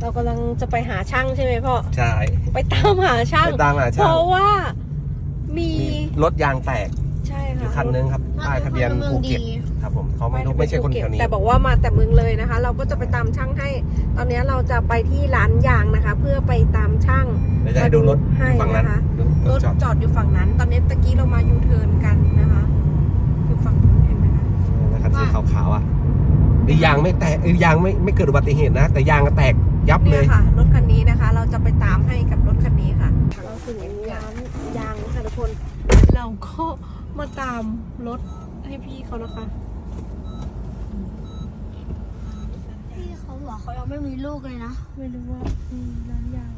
เรากำลังจะไปหาช่างใช่ไหมพ่อ ใช่ ไปตามหาช่างไปตามหาเพช่างราะว่ามีมีรถยางแตกใช่อยู่ค่ะคันนึงครับป้ายทะเบียนภูเก็ตครับผมเขาไม่รู้ไม่ใช่คนแถวนี้ แต่บอกว่ามาแต่เมืองเลยนะคะ เราก็จะไปตามช่างให้ ตอนนี้เราจะไปที่ร้านยางนะคะ เพื่อไปตามช่างเดี๋ยวจะให้ดูรถให้อยู่ฝั่งนั้นนะคะดูรรถถจอดจอดอยู่ฝั่งนั้น ตอนนี้ตะกี้เรามายูเทิร์นกันนะคะอยู่ฝั่งนู้นเห็นไหมคะนะครับสีขาวๆอะ ไอ้ยางไม่แตกไอ้ยางไม่ไม่เกิดอุบัติเหตุนะ แต่ยางก็แตกยับเลเนี่ยย ค่ะ รถคันนี้นะคะ เราจะไปตามให้กับรถคันนี้ค่ะเราถึงร้านยางค่ะทุกคน เราก็มาตามรถให้พี่เขานะคะ พี่เขาบอกเขายังไม่มีลูกเลยนะ ไม่รู้ว่ามีร้านยาง